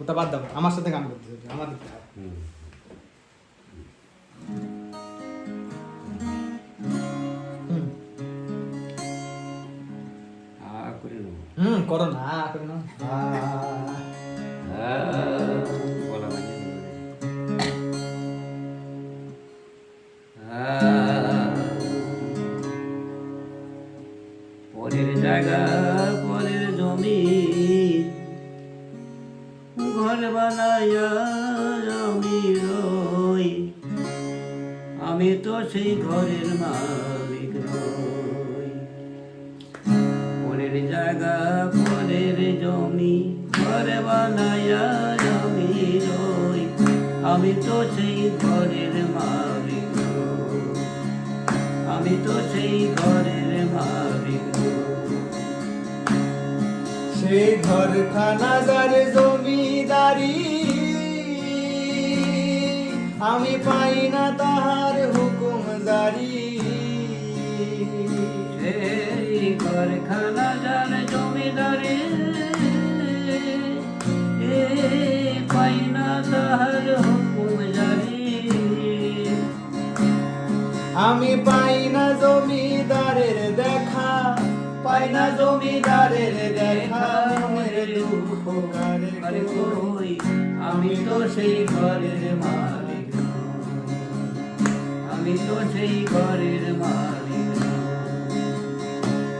ওটা বাদ দাও আমার সাথে গান করতে হবে আমার দিকটা হুম। হুম করে না করো না আ, আমি তো সেই ঘরের মালিক পরের জায়গা পরের জমি, ঘর বানাইয়া আমি রই। আমি তো সেই ঘরের মালিক আমি তো সেই ঘরের মালিক। সেই ঘরখানা যার জমিদারি আমি পাই না তাহার হুকুম জারি সেই ঘরখানা যার জমিদারি। পাই না তাহার হুকুম জারি আমি পাই না জমিদারের দেখা। পাই না জমিদারের দেখা। মনের দুঃখ আমি তো সেই ঘরের মালিক। আমি তো সেই ঘরের মালিক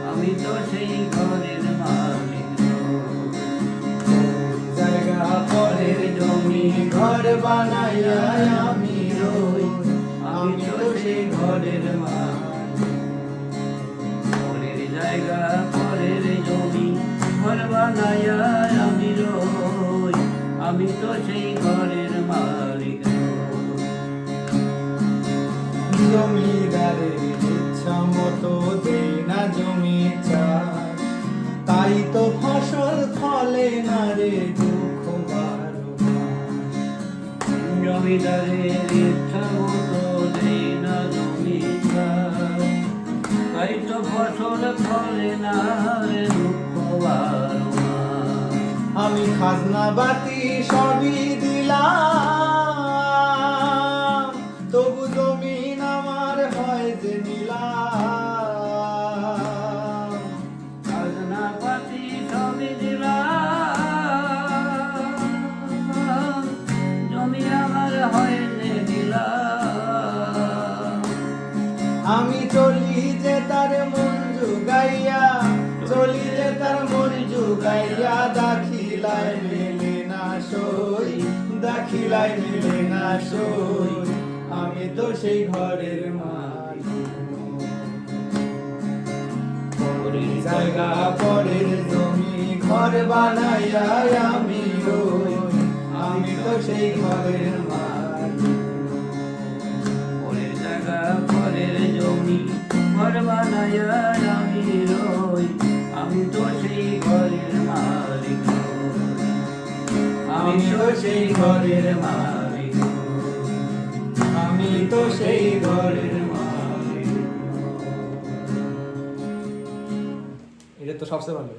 আমি তো সেই ঘরের মালিক জায়গা পরের জমি ঘর বানাইয়া আমি রই। আমি তো সেই ঘরের পরের জায়গা পরের জমি ঘর বানাইয়া আমি রই। আমি তো সেই ঘরের মালিক নই। জমিদারের ইচ্ছা মতো দেই না জমি চাষ তাই তো ফসল ফলে না রে দুঃখ। জমিদারের ইচ্ছা মতো দেই না জমি। তাই তো ফসল ফলে না রে দুঃখ আমি খাজনা বাতি সবই দিলাম জুগাইয়া দাখিলায় মেলে না সই দাখিলায় মেলে না সই। আমি তো সেই ঘরের পরের জায়গা, পরের জমি, ঘর বানাইয়া আমি রই। আমি তো সেই ঘরের মালিক। আমি তো সেই ঘরের মালিক। আমি তো সেই ঘরের মালিক। এটা তো সবচেয়ে ভালো